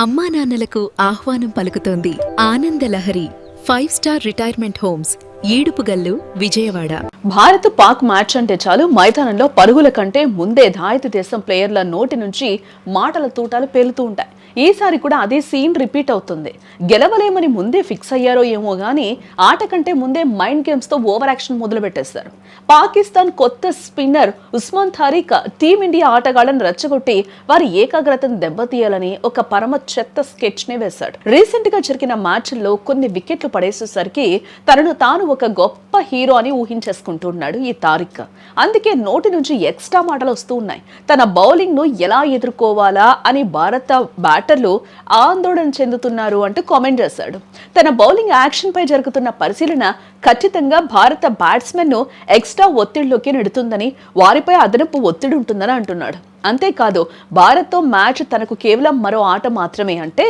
అమ్మా నాన్నలకు ఆహ్వానం పలుకుతోంది Anandalahari five star retirement homes Edupugallu Vijayawada. Bharat Pak match అంటే చాలు మైదానంలో పరుగుల కంటే ముందే ధాయితీ దేశం ప్లేయర్ల నోటి నుంచి మాటల తూటాలు పేలుతూ ఉంటాయి. ఈసారి కూడా అదే సీన్ రిపీట్ అవుతుంది. గెలవలేమని ముందే ఫిక్స్ అయ్యారో ఏమో కానీ ఆట కంటే ముందే మైండ్ గేమ్స్తో ఓవర్ యాక్షన్ మొదలు పెట్టేస్తారు పాకిస్తాన్ కొత్త spinner Usman Tariq team India ఆటగాళ్ళను రెచ్చగొట్టి వారి ఏకాగ్రతను దెబ్బతీయాలని ఒక పరమ చెత్త స్కెచ్ నే వేశాడు. రీసెంట్గా జరిగిన మ్యాచ్ల్లో కొన్ని వికెట్లు పడేసేసరికి తనను తాను ఒక గొప్ప హీరో అని ఊహించేసుకుంటున్నాడు ఈ తారిక్. అందుకే నోటి నుంచి ఎక్స్ట్రా మాటలు వస్తూ ఉన్నాయి. తన బౌలింగ్ను ఎలా ఎదుర్కోవాలా అని భారత బ్యాట్ బ్యాటర్లు ఆందోళన చెందుతున్నారు అంటూ కామెంట్ చేశాడు. తన బౌలింగ్ యాక్షన్ పై జరుగుతున్న పరిశీలన ఖచ్చితంగా భారత బ్యాట్స్మెన్ను ఎక్స్ట్రా ఒత్తిడిలోకి నెడుతుందని వారిపై అదనపు ఒత్తిడి ఉంటుందని అంటున్నాడు. అంతేకాదు భారత్తో మ్యాచ్ తనకు కేవలం మరో ఆట మాత్రమే అంటే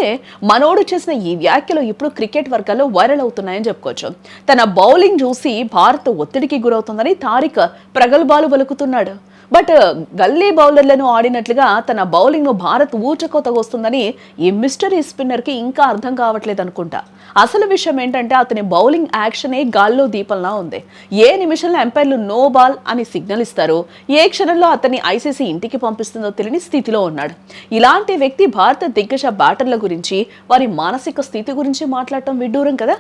మనోడు చేసిన ఈ వ్యాఖ్యలు ఇప్పుడు క్రికెట్ వర్గాల్లో వైరల్ అవుతున్నాయని చెప్పుకోవచ్చు. తన బౌలింగ్ చూసి భారత్ ఒత్తిడికి గురవుతుందని తారిక్ ప్రగల్భాలు పలుకుతున్నాడు. బట్ గల్లీ బౌలర్లను ఆడినట్లుగా తన బౌలింగ్ను భారత్ ఊచకోతగొస్తుందని ఈ మిస్టరీ స్పిన్నర్కి ఇంకా అర్థం కావట్లేదు అనుకుంటా. అసలు విషయం ఏంటంటే అతని బౌలింగ్ యాక్షనే గాల్లో దీపంలా ఉంది. ఏ నిమిషంలో ఎంపైర్లు నో బాల్ అని సిగ్నల్ ఇస్తారు ఏ క్షణంలో అతన్ని ఐసీసీ ఇంటికి పంపిస్తుందో తెలియని స్థితిలో ఉన్నాడు. ఇలాంటి వ్యక్తి భారత దిగ్గజ బ్యాటర్ల గురించి వారి మానసిక స్థితి గురించి మాట్లాడటం విడ్డూరం కదా?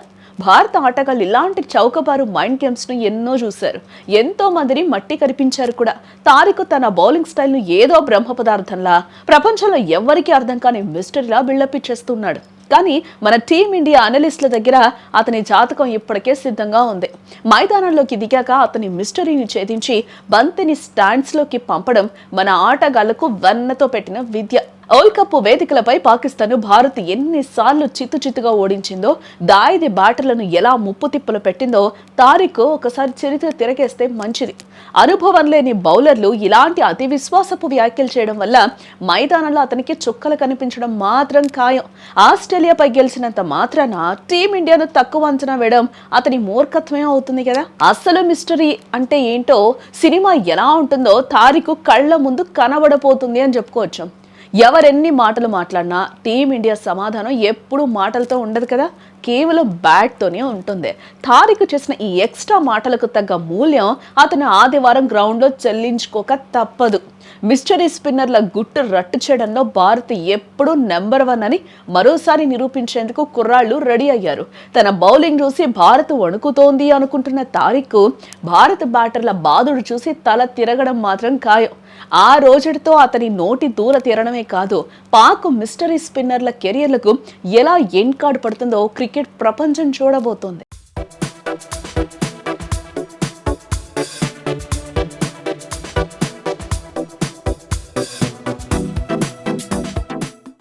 భారత ఆటగాళ్ళు ఇలాంటి చౌకబారు మైండ్ గేమ్స్ను ఎన్నో చూశారు. ఎంతో మందిని మట్టి కరిపించారు కూడా. తారిక్ తన బౌలింగ్ స్టైల్ను ఏదో బ్రహ్మ పదార్థంలా ప్రపంచంలో ఎవ్వరికీ అర్థం కాని మిస్టరీలా బిల్డప్ ఇచ్చేస్తున్నాడు. కానీ మన టీమిండియా అనలిస్టుల దగ్గర అతని జాతకం ఇప్పటికే సిద్ధంగా ఉంది. మైదానంలోకి దిగాక అతని మిస్టరీని ఛేదించి బంతిని స్టాండ్స్లోకి పంపడం మన ఆటగాళ్ళకు వెన్నతో పెట్టిన విద్య. వరల్డ్ కప్ వేదికలపై పాకిస్తాన్ భారత్ ఎన్నిసార్లు చిత్తు చిత్తుగా ఓడించిందో దాయిది బాటలను ఎలా ముప్పు తిప్పలు పెట్టిందో తారిక్ ఒకసారి చరిత్ర తిరగేస్తే మంచిది. అనుభవం లేని బౌలర్లు ఇలాంటి అతి విశ్వాసపు వ్యాఖ్యలు చేయడం వల్ల మైదానంలో అతనికి చుక్కలు కనిపించడం మాత్రం ఖాయం. ఆస్ట్రేలియాపై గెలిచినంత మాత్రాన టీమిండియాను తక్కువ అంచనా వేయడం అతని మూర్ఖత్వమే అవుతుంది కదా? అసలు మిస్టరీ అంటే ఏంటో సినిమా ఎలా ఉంటుందో తారికు కళ్ళ ముందు కనబడపోతుంది అని చెప్పుకోవచ్చు. ఎవరెన్ని మాటలు మాట్లాడినా టీమిండియా సమాధానం ఎప్పుడూ మాటలతో ఉండదు కదా? కేవలం బ్యాట్తోనే ఉంటుంది. తారిక్ చేసిన ఈ ఎక్స్ట్రా మాటలకు తగ్గ మూల్యం అతను ఆదివారం గ్రౌండ్లో చెల్లించుకోక తప్పదు. మిస్టరీ స్పిన్నర్ల గుట్టు రట్టు చేయడంలో భారత్ ఎప్పుడూ నెంబర్ వన్ అని మరోసారి నిరూపించేందుకు కుర్రాళ్ళు రెడీ అయ్యారు. తన బౌలింగ్ చూసి భారత్ వణుకుతోంది అనుకుంటున్న తారిక్ భారత బ్యాటర్ల బాధుడు చూసి తల తిరగడం మాత్రం ఖాయం. ఆ రోజుతో అతని నోటి దూర తీరడమే కాదు పాక్ మిస్టరీ స్పిన్నర్ల కెరియర్లకు ఎలా ఎండ్ కార్డ్ పడుతుందో క్రికెట్ ప్రపంచం చూడబోతోంది.